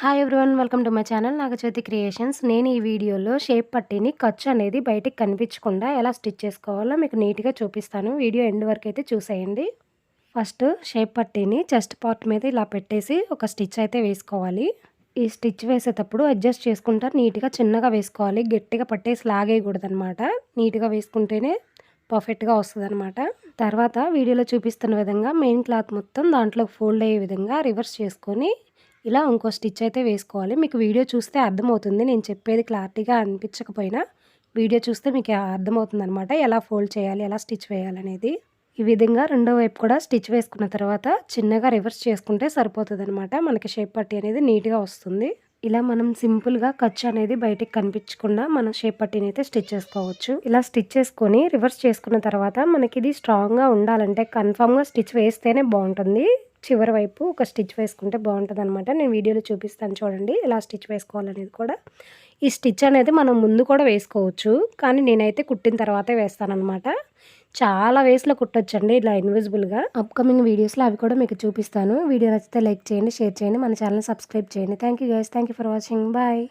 Hi everyone welcome to my channel Nagajyothi creations నేను ఈ వీడియోలో షేప్ పట్టిని ఖర్చు అనేది బయటికి కనిపించకుండా ఎలా స్టిచ్ చేసుకోవాలో మీకు నీట్గా చూపిస్తాను. వీడియో ఎండ్ వరకు అయితే చూసేయండి. ఫస్ట్ షేప్ పట్టిని చెస్ట్ పార్ట్ మీద ఇలా పెట్టేసి ఒక స్టిచ్ అయితే వేసుకోవాలి. ఈ స్టిచ్ వేసేటప్పుడు అడ్జస్ట్ చేసుకుంటా నీట్గా చిన్నగా వేసుకోవాలి. గట్టిగా పట్టేసి లాగేయకూడదనమాట నీట్గా వేసుకుంటేనే పర్ఫెక్ట్గా వస్తుంది అనమాట తర్వాత వీడియోలో చూపిస్తున్న విధంగా మెయిన్ క్లాత్ మొత్తం దాంట్లో ఫోల్డ్ అయ్యే విధంగా రివర్స్ చేసుకొని ఇలా ఇంకో స్టిచ్ అయితే వేసుకోవాలి. మీకు వీడియో చూస్తే అర్థమవుతుంది. నేను చెప్పేది క్లారిటీగా అనిపించకపోయినా వీడియో చూస్తే మీకు అర్థమవుతుంది అనమాట ఎలా ఫోల్డ్ చేయాలి ఎలా స్టిచ్ వేయాలనేది ఈ విధంగా రెండో వైపు కూడా స్టిచ్ వేసుకున్న తర్వాత చిన్నగా రివర్స్ చేసుకుంటే సరిపోతుంది అనమాట మనకి షేప్ పట్టి అనేది నీట్గా వస్తుంది. ఇలా మనం సింపుల్గా ఖర్చు అనేది బయటికి కనిపించకుండా మనం షేప్ పట్టిని అయితే స్టిచ్ చేసుకోవచ్చు. ఇలా స్టిచ్ చేసుకొని రివర్స్ చేసుకున్న తర్వాత మనకి ఇది స్ట్రాంగ్గా ఉండాలంటే కన్ఫామ్గా స్టిచ్ వేస్తేనే బాగుంటుంది. చివరి వైపు ఒక స్టిచ్ వేసుకుంటే బాగుంటుంది అనమాట నేను వీడియోలో చూపిస్తాను చూడండి ఎలా స్టిచ్ వేసుకోవాలనేది కూడా. ఈ స్టిచ్ అనేది మనం ముందు కూడా వేసుకోవచ్చు కానీ నేనైతే కుట్టిన తర్వాతే వేస్తానమాట చాలా వేస్లో కుట్టొచ్చండి ఇలా ఇన్విజిబుల్గా. అప్కమింగ్ వీడియోస్లో అవి కూడా మీకు చూపిస్తాను. వీడియో నచ్చితే లైక్ చేయండి షేర్ చేయండి మన ఛానల్ సబ్స్క్రైబ్ చేయండి. Thank you guys thank you for watching bye